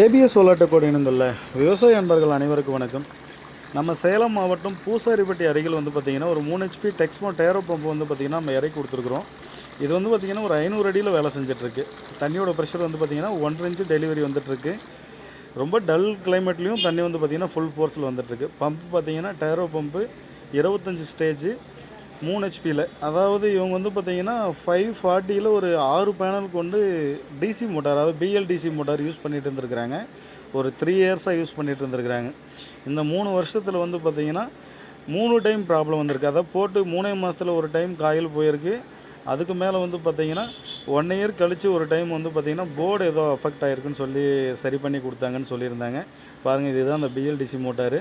ABS சோலாட்டக்கோடு இணைந்துள்ள விவசாய அன்பர்கள் அனைவருக்கும் வணக்கம். நம்ம சேலம் மாவட்டம் பூசாரிப்பட்டி அருகில் வந்து பார்த்திங்கன்னா ஒரு மூணு ஹெச்பி டெக்ஸ்மோ டேரோ பம்ப் வந்து பார்த்திங்கன்னா நம்ம இறக்கி கொடுத்துருக்குறோம். இது வந்து பார்த்திங்கன்னா ஒரு ஐநூறு அடியில் வேலை செஞ்சிட்ருக்கு. தண்ணியோட ப்ரெஷர் வந்து பார்த்திங்கன்னா ஒன்றரை இன்ச்சு டெலிவரி வந்துட்டுருக்கு ரொம்ப டல் கிளைமேட்லேயும் தண்ணி வந்து பார்த்திங்கன்னா ஃபுல் ஃபோர்ஸில் வந்துட்டுருக்கு பம்ப் பார்த்திங்கன்னா டேரோ பம்பு இருபத்தஞ்சி ஸ்டேஜ் மூணு ஹெச்பியில் அதாவது இவங்க வந்து பார்த்தீங்கன்னா ஃபைவ் ஃபார்ட்டியில் ஒரு ஆறு பேனல் கொண்டு டிசி மோட்டார் அதாவது பிஎல்டிசி மோட்டார் யூஸ் பண்ணிகிட்டு இருந்திருக்கிறாங்க. ஒரு த்ரீ இயர்ஸாக யூஸ் பண்ணிகிட்டு இருந்திருக்கிறாங்க. இந்த மூணு வருஷத்தில் வந்து பார்த்தீங்கன்னா மூணு டைம் ப்ராப்ளம் வந்திருக்கு. அதை போட்டு மூணே மாதத்தில் ஒரு டைம் காயில் போயிருக்கு. அதுக்கு மேலே வந்து பார்த்தீங்கன்னா ஒன் இயர் கழித்து ஒரு டைம் வந்து பார்த்தீங்கன்னா போர்டு ஏதோ அஃபெக்ட் ஆகிருக்குன்னு சொல்லி சரி பண்ணி கொடுத்தாங்கன்னு சொல்லியிருந்தாங்க. பாருங்கள் இதுதான் அந்த பிஎல்டிசி மோட்டாரு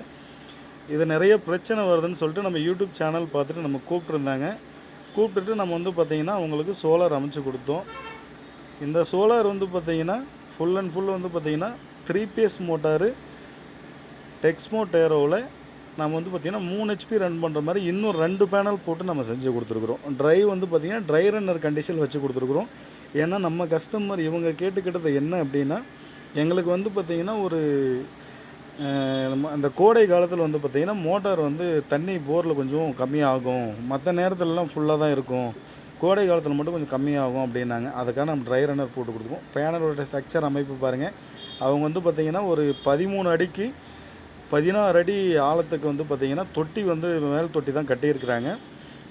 இது நிறைய பிரச்சனை வருதுன்னு சொல்லிட்டு நம்ம யூடியூப் சேனல் பார்த்துட்டு நம்ம கூப்பிட்ருந்தாங்க கூப்பிட்டுட்டு நம்ம வந்து பார்த்திங்கன்னா அவங்களுக்கு சோலார் அமைச்சு கொடுத்தோம். இந்த சோலார் வந்து பார்த்திங்கன்னா ஃபுல் அண்ட் ஃபுல் வந்து பார்த்திங்கன்னா த்ரீ பேஸ் மோட்டாரு டெக்ஸ்மோ டேரோவில் நம்ம வந்து பார்த்திங்கன்னா மூணு ஹெச்பி ரன் பண்ணுற மாதிரி இன்னும் ரெண்டு பேனல் போட்டு நம்ம செஞ்சு கொடுத்துருக்குறோம். ட்ரைவ் வந்து பார்த்திங்கன்னா ட்ரை ரன்னர் கண்டிஷன் வச்சு கொடுத்துருக்குறோம். ஏன்னா நம்ம கஸ்டமர் இவங்க கேட்டுக்கிட்டது என்ன அப்படின்னா எங்களுக்கு வந்து பார்த்திங்கன்னா ஒரு அந்த கோடை காலத்தில் வந்து பார்த்திங்கன்னா மோட்டார் வந்து தண்ணி போரில் கொஞ்சம் கம்மியாகும். மற்ற நேரத்துலலாம் ஃபுல்லாக தான் இருக்கும். கோடை காலத்தில் மட்டும் கொஞ்சம் கம்மியாகும் அப்படின்னாங்க. அதுக்காக நம்ம ட்ரை ரன்னர் போட்டு கொடுத்துருவோம். பேனரோட ஸ்ட்ரக்சர் அமைப்பு பாருங்கள் அவங்க வந்து பார்த்திங்கன்னா ஒரு பதிமூணு அடிக்கு பதினாறு அடி ஆழத்துக்கு வந்து பார்த்திங்கன்னா தொட்டி வந்து மேல் தொட்டி தான் கட்டியிருக்கிறாங்க.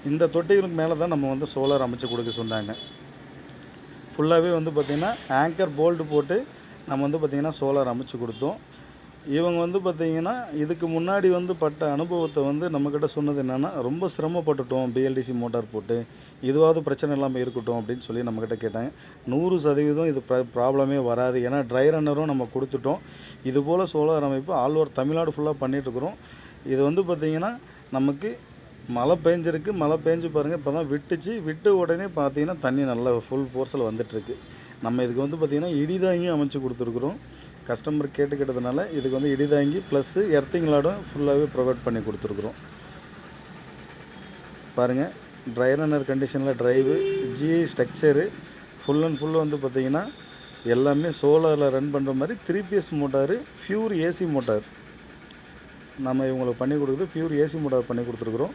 இந்த தொட்டிகளுக்கு மேலே தான் நம்ம வந்து சோலார் அமைச்சு கொடுக்க சொன்னாங்க. ஃபுல்லாகவே வந்து பார்த்திங்கன்னா ஆங்கர் போல்டு போட்டு நம்ம வந்து பார்த்திங்கன்னா சோலார் அமைச்சு கொடுத்தோம். இவங்க வந்து பார்த்திங்கன்னா இதுக்கு முன்னாடி வந்து பட்ட அனுபவத்தை வந்து நம்மக்கிட்ட சொன்னது என்னென்னா ரொம்ப சிரமப்பட்டுட்டோம் பிஎல்டிசி மோட்டார் போட்டு இதுவாவது பிரச்சனை இல்லாமல் இருக்கட்டும் அப்படின்னு சொல்லி நம்மக்கிட்ட கேட்டாங்க. நூறு சதவீதம் இது ப்ராப்ளமே வராது. ஏன்னா ட்ரை ரன்னரும் நம்ம கொடுத்துட்டோம். இது போல் சோலார் அமைப்பு ஆல் ஓவர் தமிழ்நாடு ஃபுல்லாக பண்ணிகிட்ருக்குறோம் இது வந்து பார்த்திங்கன்னா நமக்கு மழை பெஞ்சிருக்கு. மழை பெஞ்சு பாருங்கள் இப்போ தான் விட்டுச்சு. விட்டு உடனே பார்த்தீங்கன்னா தண்ணி நல்லா ஃபுல் ஃபோர்ஸில் வந்துட்டுருக்கு நம்ம இதுக்கு வந்து பார்த்திங்கன்னா இடிதாங்கியும் அமைச்சு கொடுத்துருக்குறோம். கஸ்டமர் கேட்டுக்கிட்டதுனால இதுக்கு வந்து இடிதாங்கி ப்ளஸ்ஸு எர்த்திங் லாடும் ஃபுல்லாகவே ப்ரொவைட் பண்ணி கொடுத்துருக்குறோம். பாருங்கள் ட்ரை ரன்னர் கண்டிஷனில் drive G structure full and full வந்து பார்த்திங்கன்னா எல்லாமே சோலாரில் ரன் பண்ணுற மாதிரி three PS motor pure AC motor நம்ம இவங்களுக்கு பண்ணி கொடுக்குறது பியூர் ஏசி மோட்டார் பண்ணி கொடுத்துருக்குறோம்.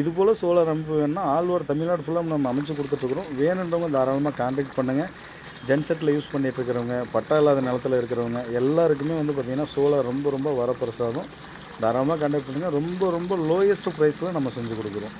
இது போல் சோலார் அமைப்பு வேணும்னா ஆல் ஓவர் தமிழ்நாடு ஃபுல்லாக நம்ம அமைச்சு கொடுத்துட்ருக்குறோம் வேணுன்றவங்க தாராளமாக கான்டாக்ட் பண்ணுங்கள் ஜென்செட்டில் யூஸ் பண்ணிகிட்டு இருக்கிறவங்க பட்டா இல்லாத நிலத்தில் இருக்கிறவங்க எல்லாருக்குமே வந்து பார்த்திங்கன்னா சோலார் ரொம்ப ரொம்ப வரப்பிரசாதம். தாராளமாக கண்டக்ட் பண்ணுங்கள் ரொம்ப ரொம்ப லோயஸ்ட் ப்ரைஸில் நம்ம செஞ்சு கொடுக்குறோம்.